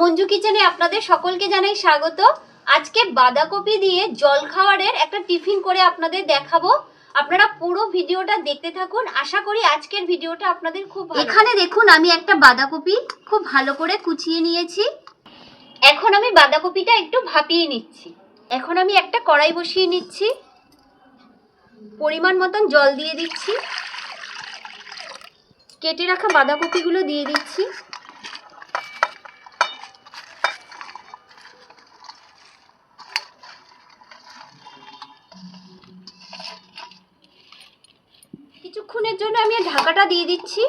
মঞ্জু কিচেনে আপনাদের সকলকে জানাই স্বাগত। আজকে বাঁধাকপি দিয়ে জল খাওয়ারের একটা টিফিন করে আপনাদের দেখাবো। আপনারা পুরো ভিডিওটা দেখতে থাকুন। আশা করি আজকের ভিডিওটা আপনাদের খুব এখানে দেখুন আমি একটা বাঁধাকপি খুব ভালো করে কুচিয়ে নিয়েছি। এখন আমি বাঁধাকপিটা একটু ভাপিয়ে নিচ্ছি। এখন আমি একটা কড়াই বসিয়ে নিচ্ছি। পরিমাণ মতন জল দিয়ে দিচ্ছি। কেটে রাখা বাঁধাকপিগুলো দিয়ে দিচ্ছি। জন্য আমি ঢাকাটা দিয়ে দিচ্ছি।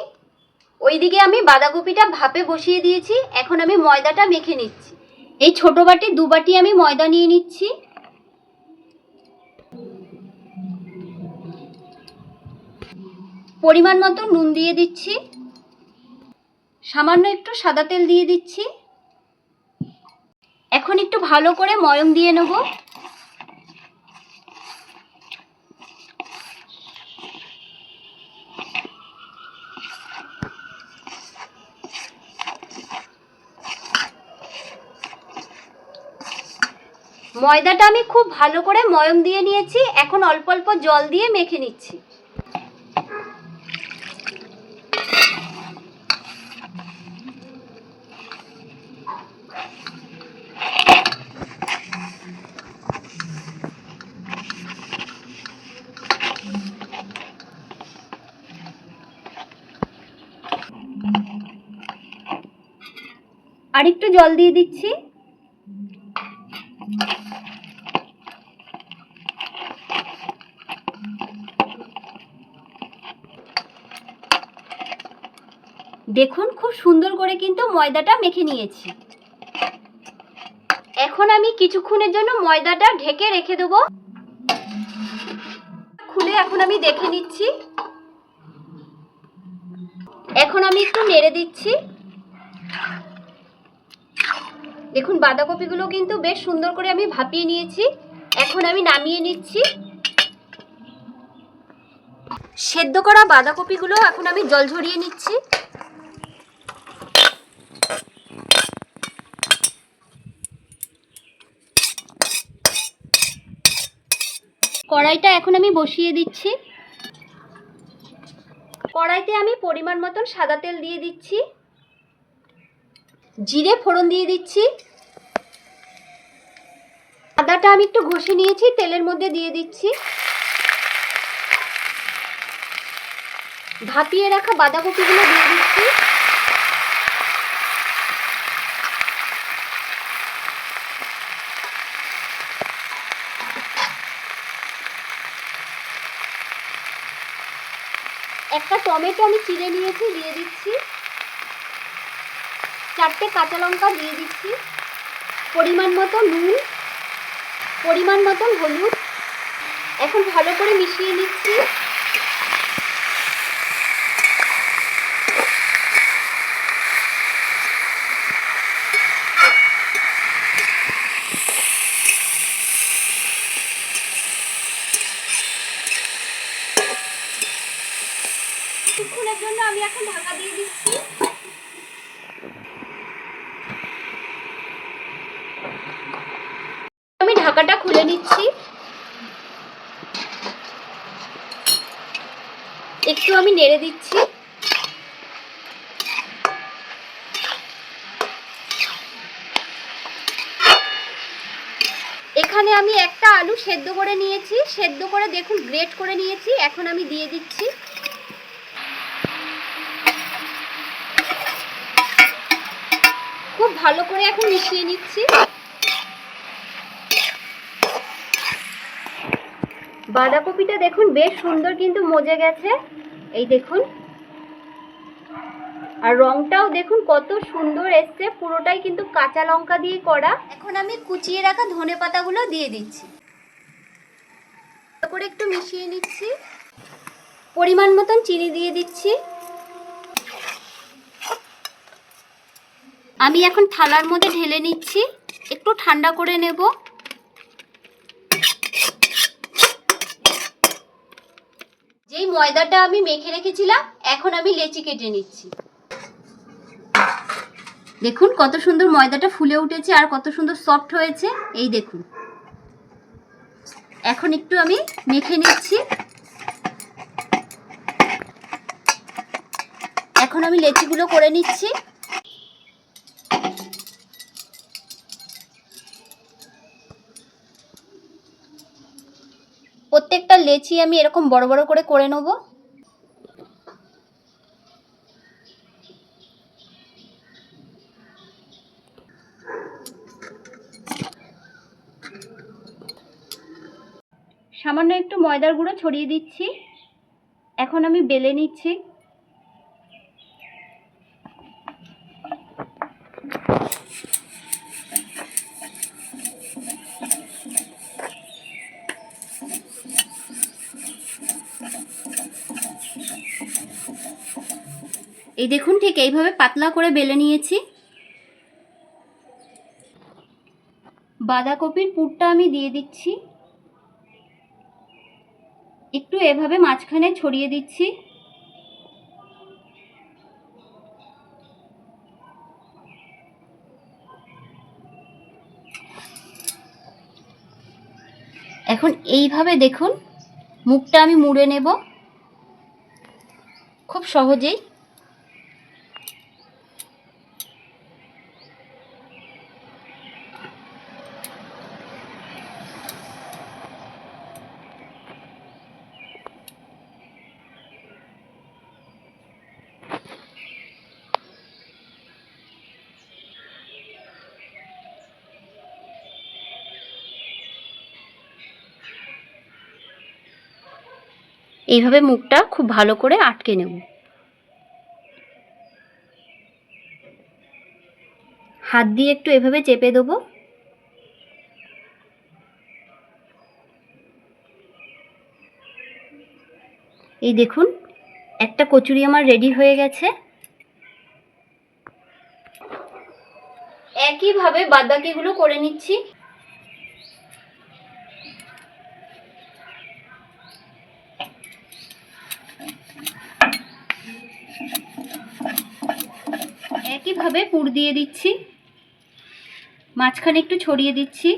ওইদিকে আমি বাঁধাকপিটা ভাপে বসিয়ে দিয়েছি। এখন আমি ময়দাটা মেখে নিচ্ছি। এই ছোট বাটি, দু বাটি আমি ময়দা নিয়ে নিচ্ছি। পরিমাণ মতো নুন দিয়ে দিচ্ছি। সামান্য একটু সাদা তেল দিয়ে দিচ্ছি। এখন একটু ভালো করে ময়ম দিয়ে নেব। ময়দাটা আমি খুব ভালো করে ময়ম দিয়ে নিয়েছি। এখন অল্প অল্প জল দিয়ে মেখে নিচ্ছি। আরেকটু জল দিয়ে দিচ্ছি। দেখুন, খুব সুন্দর করে কিন্তু ময়দাটা মেখে নিয়েছি। এখন আমি কিছুক্ষণের জন্য ময়দাটা ঢেকে রেখে দেবো। খুলে এখন আমি দেখে নিচ্ছি। এখন আমি একটু নেড়ে দিচ্ছি। দেখুন, বাঁধাকপিগুলো কিন্তু বেশ সুন্দর করে আমি ভাপিয়ে নিয়েছি। এখন আমি নামিয়ে নিচ্ছি। সেদ্ধ করা বাঁধাকপিগুলো এখন আমি জল ঝরিয়ে নিচ্ছি। কড়াইটা এখন আমি বসিয়ে দিচ্ছি। কড়াইতে আমি পরিমাণ মতন সাদা তেল দিয়ে দিচ্ছি। জিরে ফোড়ন দিয়ে দিচ্ছি। আদাটা আমি একটু ঘষে নিয়েছি, তেলের মধ্যে দিয়ে দিচ্ছি। ভাপিয়ে রাখা বাঁধাকপিগুলো দিয়ে দিচ্ছি। একটা টমেটো আমি চিড়ে নিয়েছি, দিয়ে দিচ্ছি। চারটে কাঁচা লঙ্কা দিয়ে দিচ্ছি। পরিমাণ মতো নুন, পরিমাণ মতন হলুদ। এখন ভালো করে মিশিয়ে নিচ্ছি। কিছুক্ষণের জন্য আমি এখন ঢাকা দিয়ে দিচ্ছি। আমি ঢাকাটা খুলে নিচ্ছি। একটু আমি নেড়ে দিচ্ছি। এখানে আমি একটা আলু সেদ্ধ করে নিয়েছি। সেদ্ধ করে দেখুন, গ্রেট করে নিয়েছি। এখন আমি দিয়ে দিচ্ছি খুব ভালো করে এখন মিশিয়ে নিচ্ছি। বাঁধাকপিটা দেখুন বেশ সুন্দর কিন্তু মজে গেছে। এই দেখুন। আর রংটাও দেখুন কত সুন্দর এসছে। পুরোটাই কিন্তু কাঁচা লঙ্কা দিয়ে করা। এখন আমি কুচিয়ে রাখা ধনে পাতাগুলো দিয়ে দিচ্ছি। করে একটু মিশিয়ে নিচ্ছি। পরিমাণ মতন চিনি দিয়ে দিচ্ছি। আমি এখন থালার মধ্যে ঢেলে নিচ্ছি। একটু ঠান্ডা করে নেব। যেই ময়দাটা আমি মেখে রেখেছিলাম, এখন আমি লেচি কেটে নিচ্ছি। দেখুন কত সুন্দর ময়দাটা ফুলে উঠেছে আর কত সুন্দর সফট হয়েছে। এই দেখুন। এখন একটু আমি মেখে নিচ্ছি। এখন আমি লেচিগুলো করে নিচ্ছি প্রত্যেকটা লেচি আমি এরকম বড় বড় করে করে নেব। সামান্য একটু ময়দার গুঁড়ো ছড়িয়ে দিচ্ছি। এখন আমি বেলে নিচ্ছি। এই দেখুন, ঠিক এইভাবে পাতলা করে বেলে নিয়েছি। বাঁধাকপির পুরটা আমি দিয়ে দিচ্ছি। একটু এভাবে মাঝখানে ছড়িয়ে দিচ্ছি। এখন এইভাবে দেখুন, মুখটা আমি মুড়ে নেব। খুব সহজেই। এইভাবে মুখটা খুব ভালো করে আটকে নেব। হাত দিয়ে একটু এভাবে চেপে দেবো। এই দেখুন, একটা কচুরি আমার রেডি হয়ে গেছে। একইভাবে বাদবাকিগুলো করে নিচ্ছি। একইভাবে পুর দিয়ে দিচ্ছি। মাঝখানে একটু ছড়িয়ে দিচ্ছি।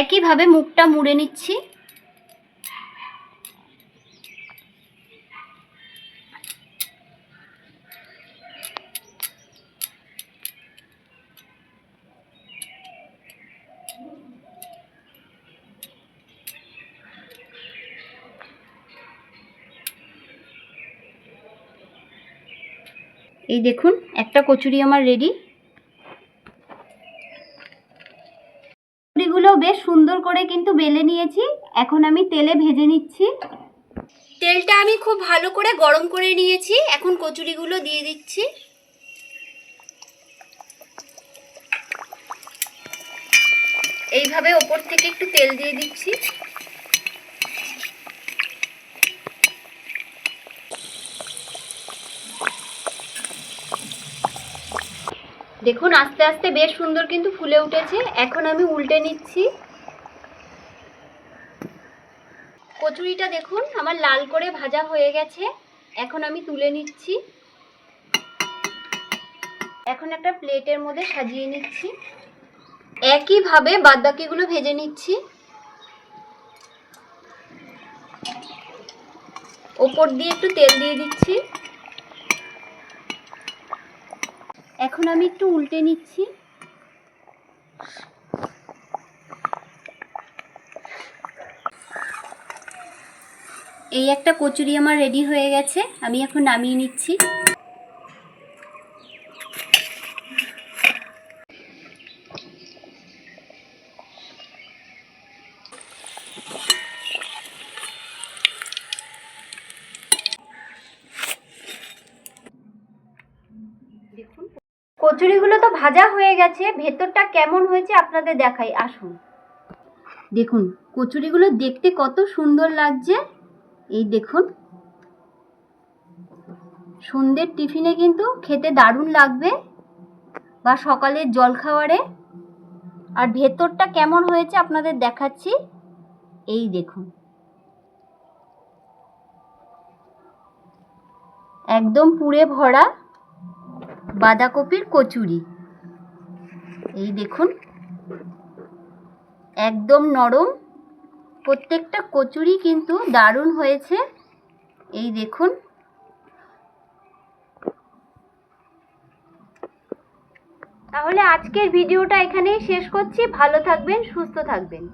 একইভাবে মুখটা মুড়ে নিচ্ছি। এই দেখুন, একটা কচুরি আমার রেডি কচুরিগুলো বেশ সুন্দর করে কিন্তু বেলে নিয়েছি। এখন আমি তেলে ভেজে নিচ্ছি। তেলটা আমি খুব ভালো করে গরম করে নিয়েছি। এখন কচুরিগুলো দিয়ে দিচ্ছি। এইভাবে ওপর থেকে একটু তেল দিয়ে দিচ্ছি। দেখুন, আস্তে আস্তে বেশ সুন্দর কিন্তু ফুলে উঠেছে। এখন আমি উল্টে নিচ্ছি। কচুরিটা দেখুন, আমার লাল করে ভাজা হয়ে গেছে। এখন আমি তুলে নিচ্ছি। এখন একটা প্লেটের মধ্যে সাজিয়ে নিচ্ছি। একইভাবে বাদবাকিগুলো ভেজে নিচ্ছি। ওপর দিয়ে একটু তেল দিয়ে দিচ্ছি। এখন আমি একটু উল্টে নিচ্ছি। এই একটা কচুরি আমার রেডি হয়ে গেছে, আমি এখন নামিয়ে নিচ্ছি। কচুরিগুলো তো ভাজা হয়ে গেছে, ভেতরটা কেমন হয়েছে আপনাদের দেখাই, আসুন। দেখুন, কচুরিগুলো দেখতে কত সুন্দর লাগছে। এই দেখুন, সন্ধ্যের টিফিনে কিন্তু খেতে দারুণ লাগবে, বা সকালের জলখাবারে আর ভেতরটা কেমন হয়েছে আপনাদের দেখাচ্ছি। এই দেখুন, একদম পুড়ে ভরা। বাঁধাকপির কচুরি। এই দেখুন, একদম নরম। প্রত্যেকটা কচুরি কিন্তু দারুণ হয়েছে। এই দেখুন, তাহলে আজকের ভিডিওটা এখানেই শেষ করছি। ভালো থাকবেন, সুস্থ থাকবেন।